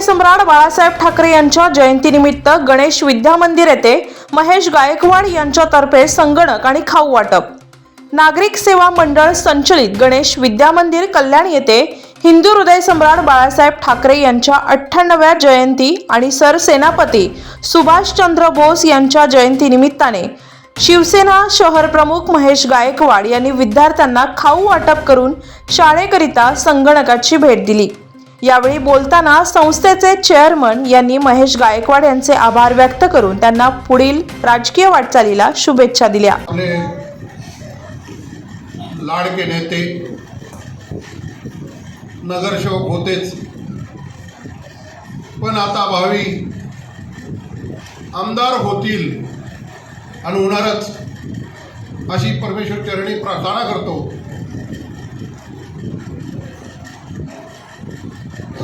सम्राट बाळासाहेब ठाकरे यांच्या जयंतीनिमित्त गणेश विद्या मंदिर येथे महेश गायकवाड यांच्यातर्फे संगणक आणि खाऊ वाटप. नागरिक सेवा मंडळ संचलित गणेश विद्या मंदिर कल्याण येथे हिंदू हृदय सम्राट बाळासाहेब ठाकरे यांच्या अठ्ठ्याण्णव्या जयंती आणि सरसेनापती सुभाषचंद्र बोस यांच्या जयंतीनिमित्ताने शिवसेना शहर प्रमुख महेश गायकवाड यांनी विद्यार्थ्यांना खाऊ वाटप करून शाळेकरिता संगणकाची भेट दिली. यावेळी बोलताना संस्थेचे चेअरमन यांनी महेश गायकवाड यांचे आभार व्यक्त करून त्यांना पुढील राजकीय वाटचालीला शुभेच्छा दिल्या. लाडके नेते नगरसेवक होतेच. पण आता भावी आमदार होतील आणि होणारच अशी परमेश्वर चरणी प्रार्थना करतो.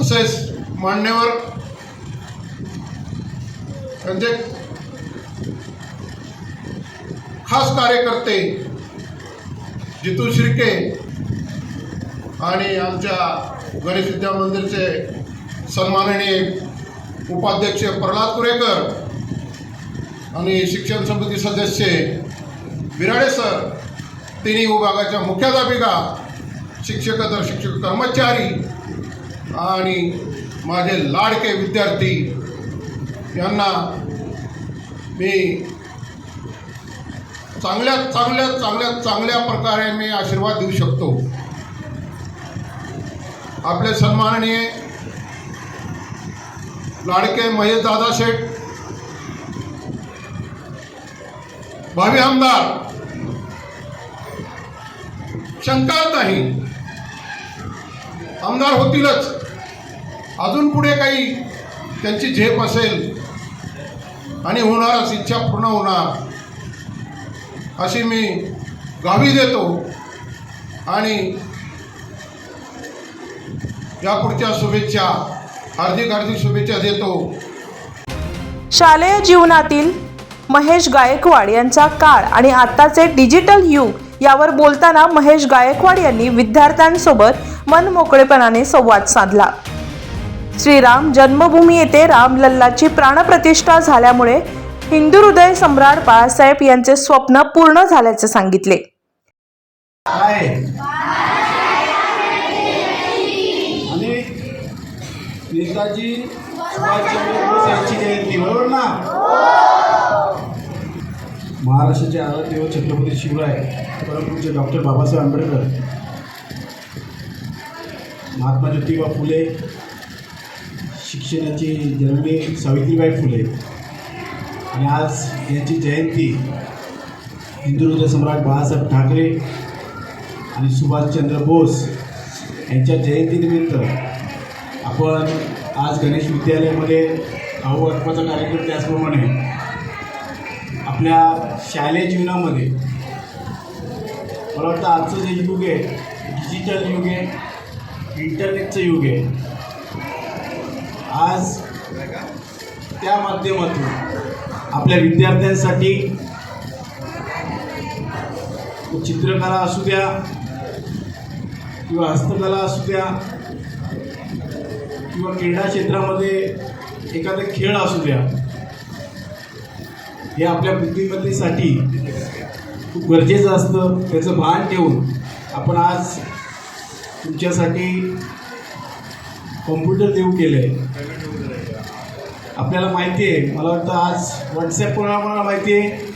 तसेच मान्यवर त्यांचे खास कार्यकर्ते जितू शिर्के आणि आमच्या गणेश विद्या मंदिरचे सन्माननीय उपाध्यक्ष प्रल्हाद कुरेकर आणि शिक्षण समिती सदस्य बिराडे सर तिन्ही विभागाच्या मुख्याध्यापिका शिक्षकेतर शिक्षक कर्मचारी आणि माझे लाडके विद्यार्थी यांना मी चांगल्या चांगल्या चांगल्या चांगल्या प्रकारे मी आशीर्वाद देऊ शकतो. आपले सन्माननीय लाडके महेश दादा शेठ भावी आमदार शंकाच नाही आमदार होतीलच. अजून पुढे काही त्यांची झेप असेल आणि होणारच इच्छा पूर्ण होणार अशी मी गावी देतो. आणि यापुढच्या शुभेच्छा हार्दिक हार्दिक शुभेच्छा देतो. शालेय जीवनातील महेश गायकवाड यांचा काळ आणि आत्ताचे डिजिटल युग यावर बोलताना महेश गायकवाड यांनी विद्यार्थ्यांसोबत मनमोकळेपणाने संवाद साधला. श्रीराम जन्मभूमी येथे रामलल्लाची प्राणप्रतिष्ठा झाल्यामुळे हिंदू हृदय सम्राट बाळासाहेब यांचे स्वप्न पूर्ण झाल्याचे सांगितले. नेताजी सुभाषचंद्र बोस यांची जयंती बरोबर ना? महाराष्ट्राचे आराध्य व छत्रपती शिवराय परमपूरचे डॉक्टर बाबासाहेब आंबेडकर महात्मा ज्योतिबा फुले शिक्षणाची जननी सावित्रीबाई फुले. आणि आज यांची जयंती हिंदू सम्राट बाळासाहेब ठाकरे आणि सुभाषचंद्र बोस यांच्या जयंतीनिमित्त आपण आज गणेश विद्यालयामध्ये भाऊ वाटपाचा कार्यक्रम त्याचप्रमाणे आपल्या शालेय जीवनामध्ये मला वाटतं आजचं जे युग आहे डिजिटल युग आहे इंटरनेटचं युग आहे आज त्या माध्यमातून आपल्या विद्यार्थ्यांसाठी चित्रकला असू द्या किंवा हस्तकला असू द्या किंवा क्रीडा क्षेत्रामध्ये एखादा खेळ असू द्या हे आपल्या बुद्धिमत्तेसाठी खूप गरजेचं असतं. त्याचं भान ठेवून आपण आज तुमच्यासाठी कॉम्प्युटर देऊ केलं आहे आपल्याला माहिती आहे मला वाटतं आज व्हॉट्सॲप कोणाला माहिती आहे?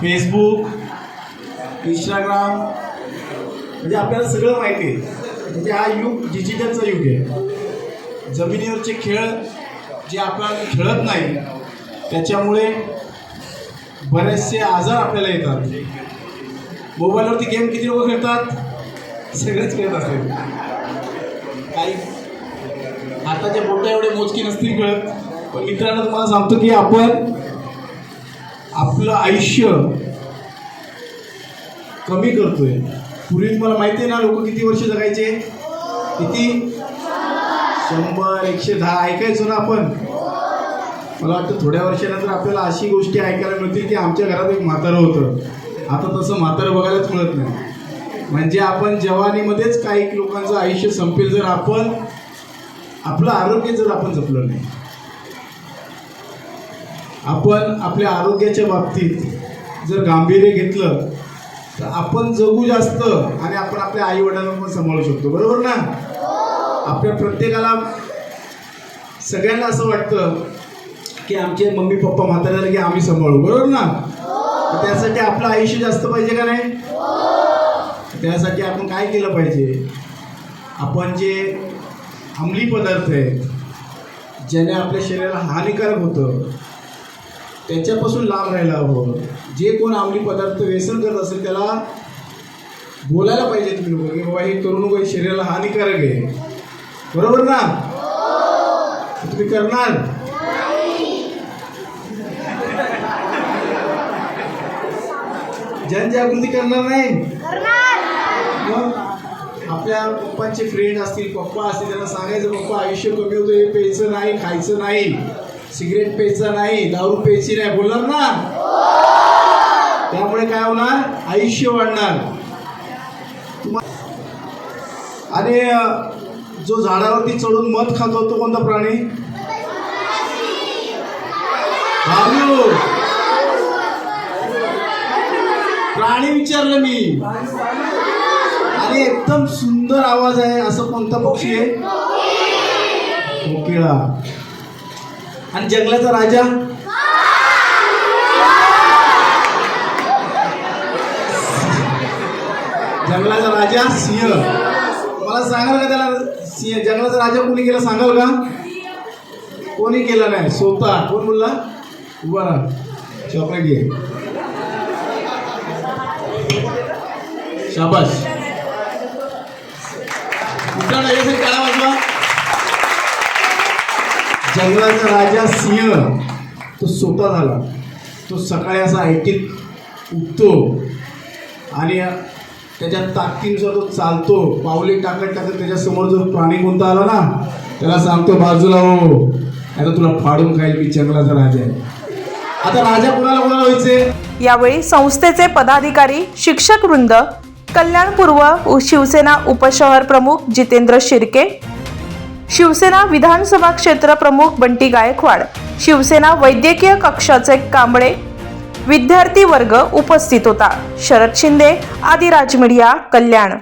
फेसबुक इंस्टाग्राम म्हणजे आपल्याला सगळं माहिती आहे. म्हणजे हा युग डिजिटलचा युग आहे. जमिनीवरचे खेळ जे आपल्याला खेळत नाही त्याच्यामुळे बरेचसे आजार आपल्याला येतात. मोबाईलवरती गेम किती लोक खेळतात? सगळेच खेळत असतील. काही हाताचे बोटा एवढे मोजकी नसतील कळत. पण मित्रांनो तुम्हाला सांगतो की आपण आपलं आयुष्य कमी करतोय. पूर्वी तुम्हाला माहिती आहे ना लोक किती वर्ष जगायचे? किती? शंभर एकशे दहा. ऐकायचो ना आपण. मला वाटतं थोड्या वर्षानंतर आपल्याला अशी गोष्टी ऐकायला मिळतील की आमच्या घरात एक म्हातारं होतं. आता तसं म्हातारं बघायलाच मिळत नाही. म्हणजे आपण जवानीमध्येच काही लोकांचं आयुष्य संपेल जर आपण आपलं आरोग्य जर आपण जपलं नाही आपण आपल्या आरोग्याच्या बाबतीत जर गांभीर्य घेतलं तर आपण जगू जास्त आणि आपण आपल्या आई वडिलांना पण सांभाळू शकतो. बरोबर ना? आपल्या प्रत्येकाला सगळ्यांना असं वाटतं की आमचे मम्मी पप्पा म्हातारे झाले की आम्ही सांभाळू. बरोबर ना? त्यासाठी आपलं आयुष्य जास्त पाहिजे का नाही? त्यासाठी आपण काय केलं पाहिजे? आपण जे अंमली पदार्थ आहेत ज्याने आपल्या शरीराला हानिकारक होतं. त्याच्यापासून लांब राहायला हवं. जे कोण अंमली पदार्थ व्यसन करत असेल त्याला बोलायला पाहिजे तुम्ही लोक की बाबा हे करू नको हे शरीराला हानिकारक आहे. बरोबर ना? तुम्ही करणार? जनजागृती करणार नाही? मग? आपल्या पप्पांचे फ्रेंड असतील पप्पा असतील त्यांना सांगायचं पप्पा आयुष्य कमी होतं हे प्यायचं नाही खायचं नाही सिगरेट प्यायचं नाही दारू प्यायची नाही. बोलणार ना? त्यामुळे काय होणार? आयुष्य वाढणार. तुम्हा- आणि जो झाडावरती चढून मध खातो तो कोणता प्राणी? प्राणी विचारलं मी. आणि एकदम सुंदर आवाज आहे असं कोणता पक्षी आहे? कोकिळा. आणि जंगलाचा राजा? जंगलाचा राजा सिंह. मला सांगाल का त्याला सिंह? जंगलाचा राजा कोणी केला सांगाल का? कोणी केलं नाही. स्वतः कोण बोलला? उभा राहा चॉकलेट घे शाबाश जंगलाचा राजा सिंह तो स्वतः झाला. तो सकाळी असा ऐटीत उठतो आणि त्याच्या ताकदीनुसार तो चालतो. पावले टाकत टाकत त्याच्यासमोर जर प्राणी कोणता आला ना त्याला सांगतो बाजूला हो आता तुला फाडून खाईल मी जंगलाचा राजा आहे. आता राजा कोणाला कोणाला व्हायचे यावेळी संस्थेचे पदाधिकारी शिक्षक वृंद कल्याणपूर्व शिवसेना उपशहर प्रमुख जितेंद्र शिर्के शिवसेना विधानसभा क्षेत्र प्रमुख बंटी गायकवाड शिवसेना वैद्यकीय कक्षाचे कांबळे विद्यार्थी वर्ग उपस्थित होता. शरद शिंदे आदिराज मीडिया कल्याण.